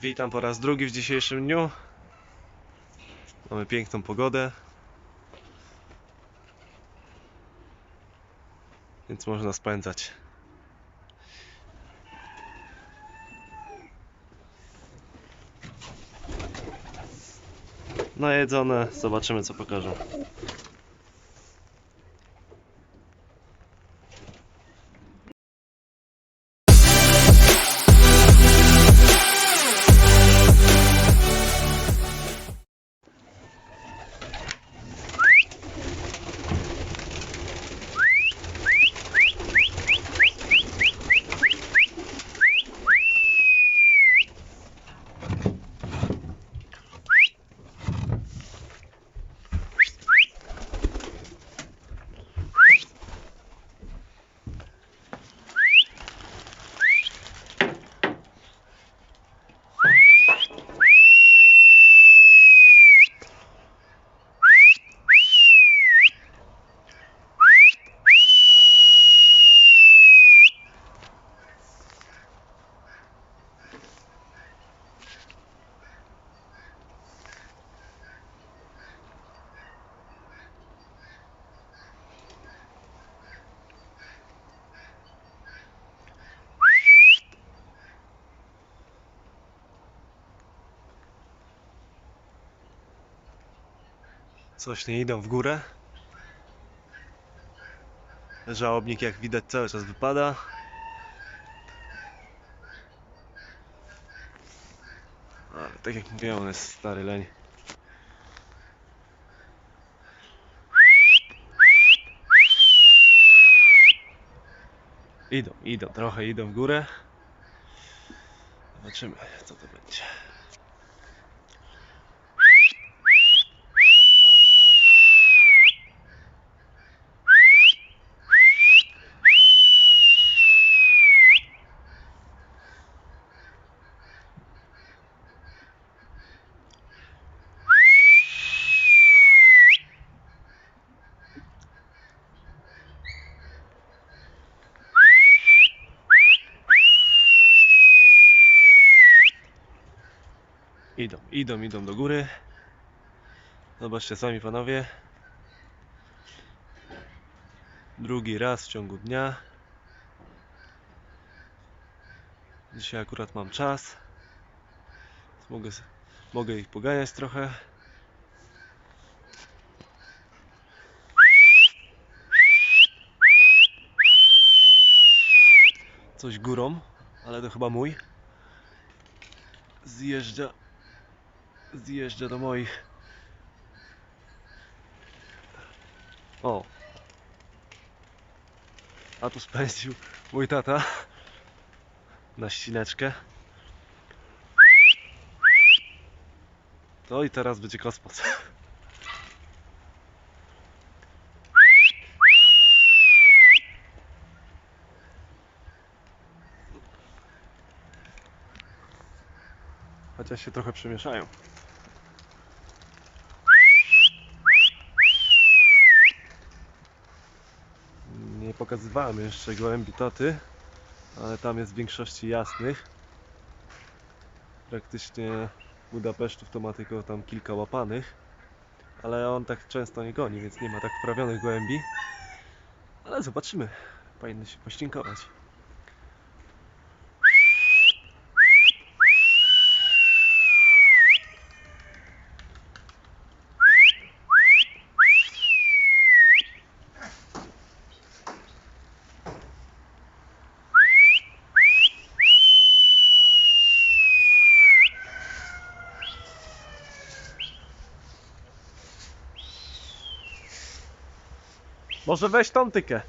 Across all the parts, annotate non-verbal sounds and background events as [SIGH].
Witam po raz drugi w dzisiejszym dniu. Mamy piękną pogodę. Więc można spędzać. Najedzone, zobaczymy co pokażą. Coś nie idą w górę. Żałobnik jak widać cały czas wypada. Ale tak jak mówiłem, on jest stary leń. Idą, idą, trochę idą w górę. Zobaczymy, co to będzie. Idą, idą, idą do góry. Zobaczcie sami panowie. Drugi raz w ciągu dnia. Dzisiaj akurat mam czas. Mogę, mogę ich poganiać trochę. Coś górą, ale to chyba mój. Zjeżdża zjeżdża do moich. O! A tu spędził mój tata na ścineczkę. To i teraz będzie kosmos. Chociaż się trochę przemieszają. Nie pokazywałem jeszcze gołębi taty, ale tam jest w większości jasnych. Praktycznie Budapesztów to ma tylko tam kilka łapanych, ale on tak często nie goni, więc nie ma tak wprawionych gołębi. Ale zobaczymy, powinny się pościnkować. Może weź tą tykę.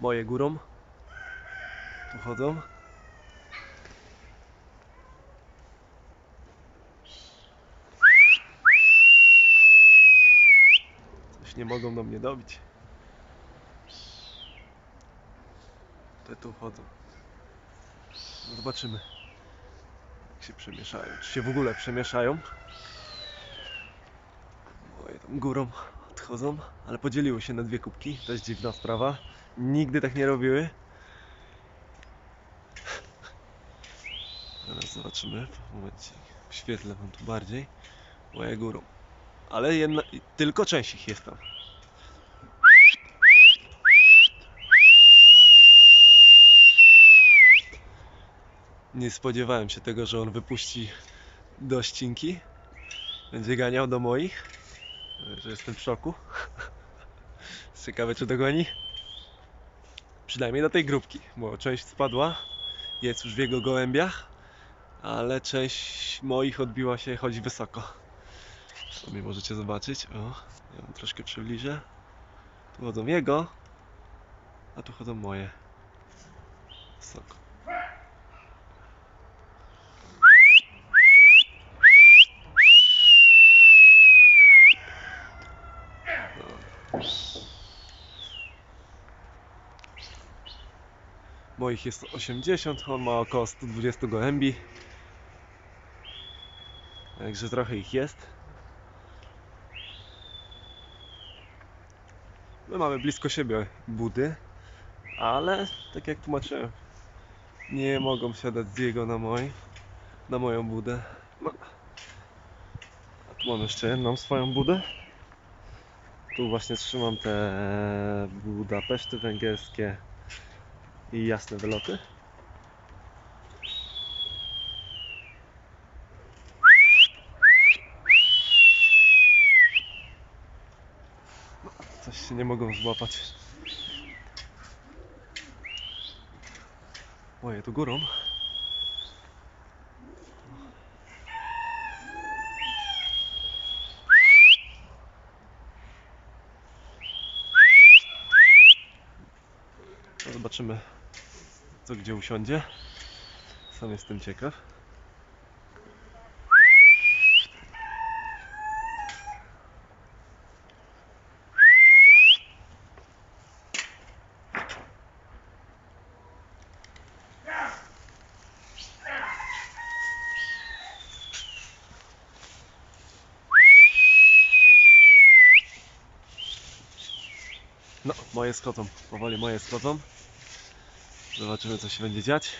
Moje górą. Tu chodzą. Coś nie mogą do mnie dobić. Te tu chodzą. Zobaczymy. się przemieszają. Czy się w ogóle przemieszają? Moje tam górą odchodzą, ale podzieliły się na dwie kubki. To jest dziwna sprawa. Nigdy tak nie robiły. Teraz zobaczymy. W świetlę wam tu bardziej. Moje górą. Ale jedna, tylko część ich jest tam. Nie spodziewałem się tego, że on wypuści do ścinki. Będzie ganiał do moich. Że jestem w szoku. [LAUGHS] Ciekawe czy dogoni. Przynajmniej do tej grupki, bo część spadła. Jest już w jego gołębiach. Ale część moich odbiła się, chodzi wysoko. Sami możecie zobaczyć. O, ja wam troszkę przybliżę. Tu chodzą jego, a tu chodzą moje. Wysoko. Moich jest 80, on ma około 120 gołębi. Także trochę ich jest. My mamy blisko siebie budy, ale tak jak tłumaczyłem, nie mogą siadać z jego na moj, na moją budę. No. A tu mam jeszcze jedną swoją budę. Tu właśnie trzymam te Budapeszty węgierskie i jasne wyloty. Się nie mogą złapać. Moje tu górą. Zobaczymy, co gdzie usiądzie. Sam jestem ciekaw. No, moje schodzą. Powoli moje schodzą. Zobaczymy co się będzie dziać.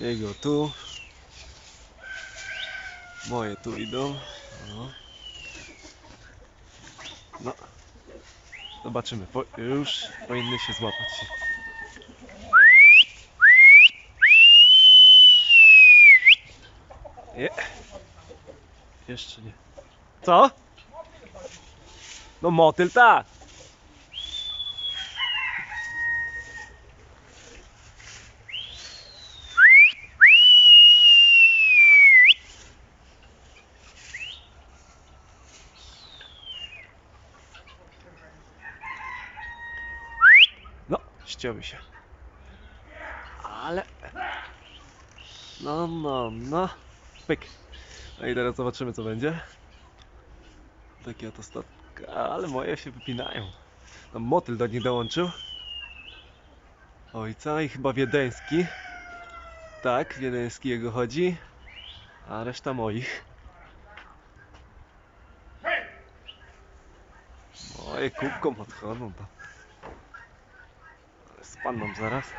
Jego tu. Moje tu idą. No. no. Zobaczymy. Po, już powinny się złapać. Je. Jeszcze nie. Co? No motyl tak. No, ścięły się. Ale... No, no, no. Pyk. No i teraz zobaczymy co będzie. Takie oto statka, ale moje się wypinają. Tam motyl do nich dołączył. Ojca i chyba wiedeński. Tak, wiedeński jego chodzi. A reszta moich. Moje kubką odchodzą tam. Spadną zaraz.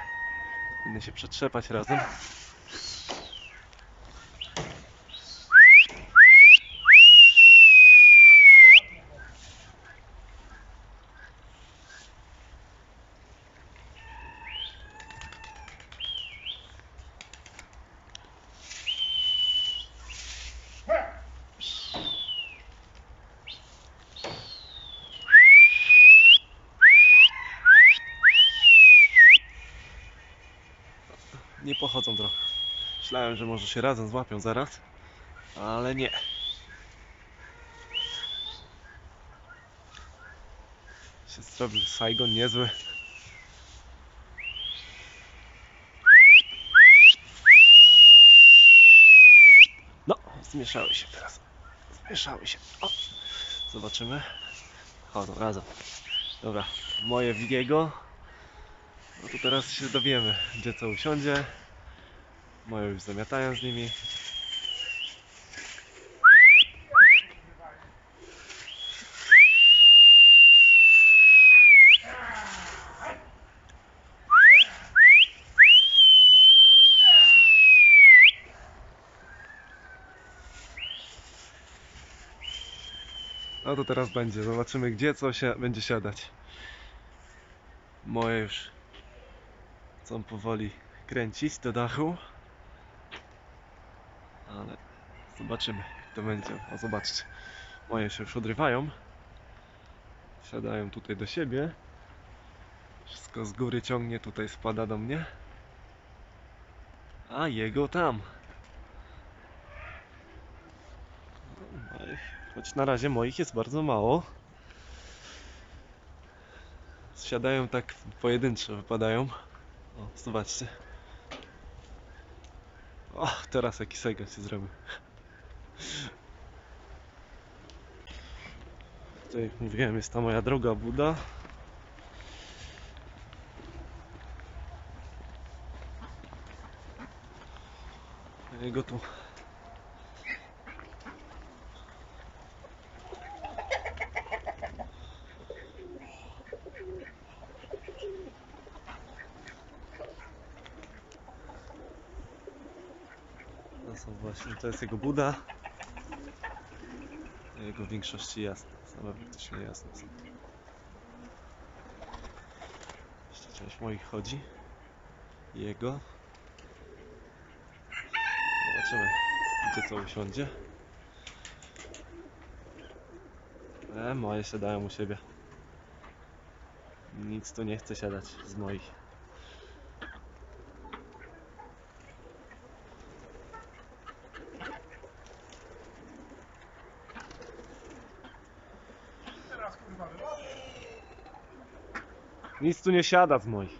Będę się przetrzepać razem. Pochodzą trochę. Myślałem, że może się razem złapią zaraz, ale nie. Się zrobił Saigon niezły. No, zmieszały się teraz. Zmieszały się. O, zobaczymy. Chodzą razem. Dobra, moje Wigiego. No to teraz się dowiemy, gdzie co usiądzie. Moje już zamiatają z nimi. No to teraz będzie. Zobaczymy gdzie co się będzie siadać. Moje już chcą powoli kręcić do dachu. Ale zobaczymy jak to będzie. O zobaczcie. Moje się już odrywają. Siadają tutaj do siebie. Wszystko z góry ciągnie, tutaj spada do mnie. A jego tam. No, Choć na razie moich jest bardzo mało. Siadają tak pojedynczo, wypadają. O, zobaczcie. O, teraz jaki segment się zrobił. Tutaj, mówiłem, jest ta moja droga Buda. Jego tu To są właśnie, to jest jego Buda. Jego w większości jasne, same praktycznie jasne są. Jeszcze część moich chodzi. Jego. Zobaczymy, gdzie co usiądzie. E, moje siadają u siebie. Nic tu nie chce siadać z moich. Nic tu nie siada z moich.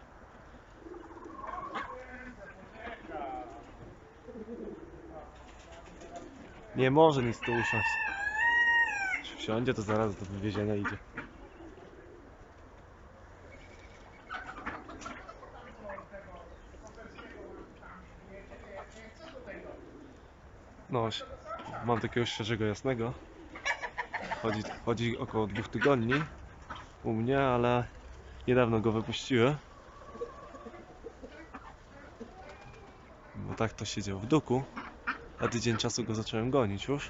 Nie może nic tu usiąść. Jeśli wsiądzie, to zaraz do wywiezienia idzie. No, mam takiego świeżego jasnego. Chodzi, chodzi około dwóch tygodni u mnie, ale niedawno go wypuściłem. Bo tak to siedział w duku. A tydzień czasu go zacząłem gonić już.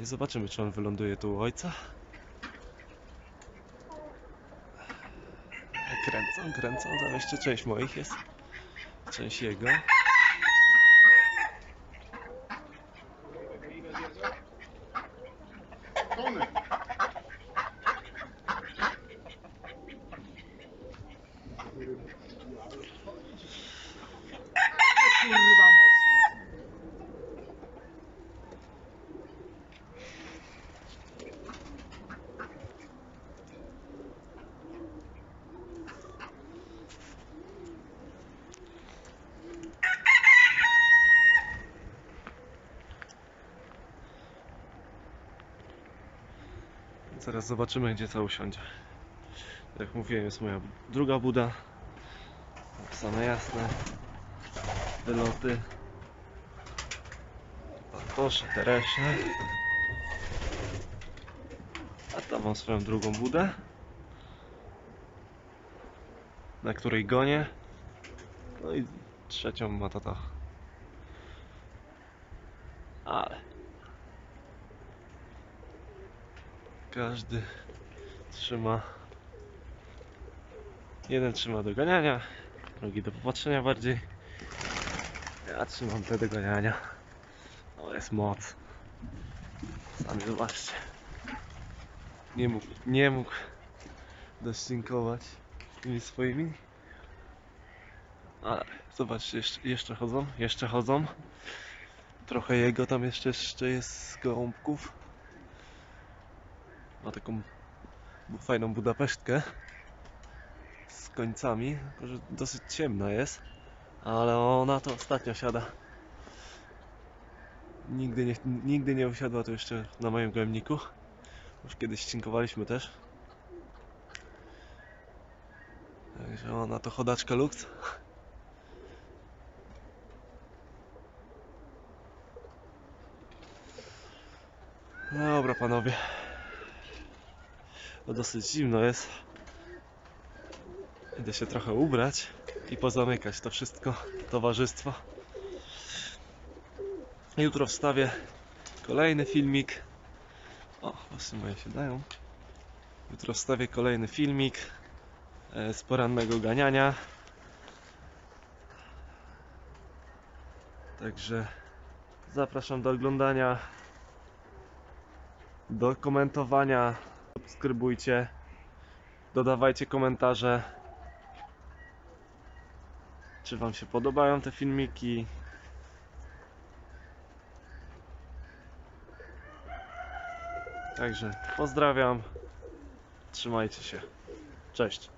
I zobaczymy, czy on wyląduje tu u ojca. Kręcą, kręcą. Tam jeszcze część moich jest. Część jego. Zaraz zobaczymy, gdzie co usiądzie. Jak mówiłem, jest moja druga buda. Same jasne. Wyloty. Proszę, Teresie. A tam mam swoją drugą budę. Na której gonię. No i trzecią ma tata. Ale każdy trzyma. Jeden trzyma do ganiania, drugi do popatrzenia bardziej. Ja trzymam te do ganiania. Jest moc. Sami zobaczcie. Nie mógł, nie mógł dościnkować tymi swoimi. Ale zobaczcie, jeszcze, jeszcze chodzą, jeszcze chodzą. Trochę jego tam jeszcze, jeszcze jest z gołąbków ma taką fajną Budapesztkę z końcami, tylko że dosyć ciemna jest, ale ona to ostatnio siada. Nigdy nie, nigdy nie usiadła tu jeszcze na moim gołębniku. Już kiedyś cinkowaliśmy też. Także ona to chodaczka luks. Dobra panowie. Bo dosyć zimno jest. Idę się trochę ubrać i pozamykać to wszystko, towarzystwo. Jutro wstawię kolejny filmik. O, właśnie moje się dają. Jutro wstawię kolejny filmik e, z porannego ganiania. Także zapraszam do oglądania, do komentowania. Subskrybujcie, dodawajcie komentarze. Czy Wam się podobają te filmiki? Także pozdrawiam. Trzymajcie się. Cześć.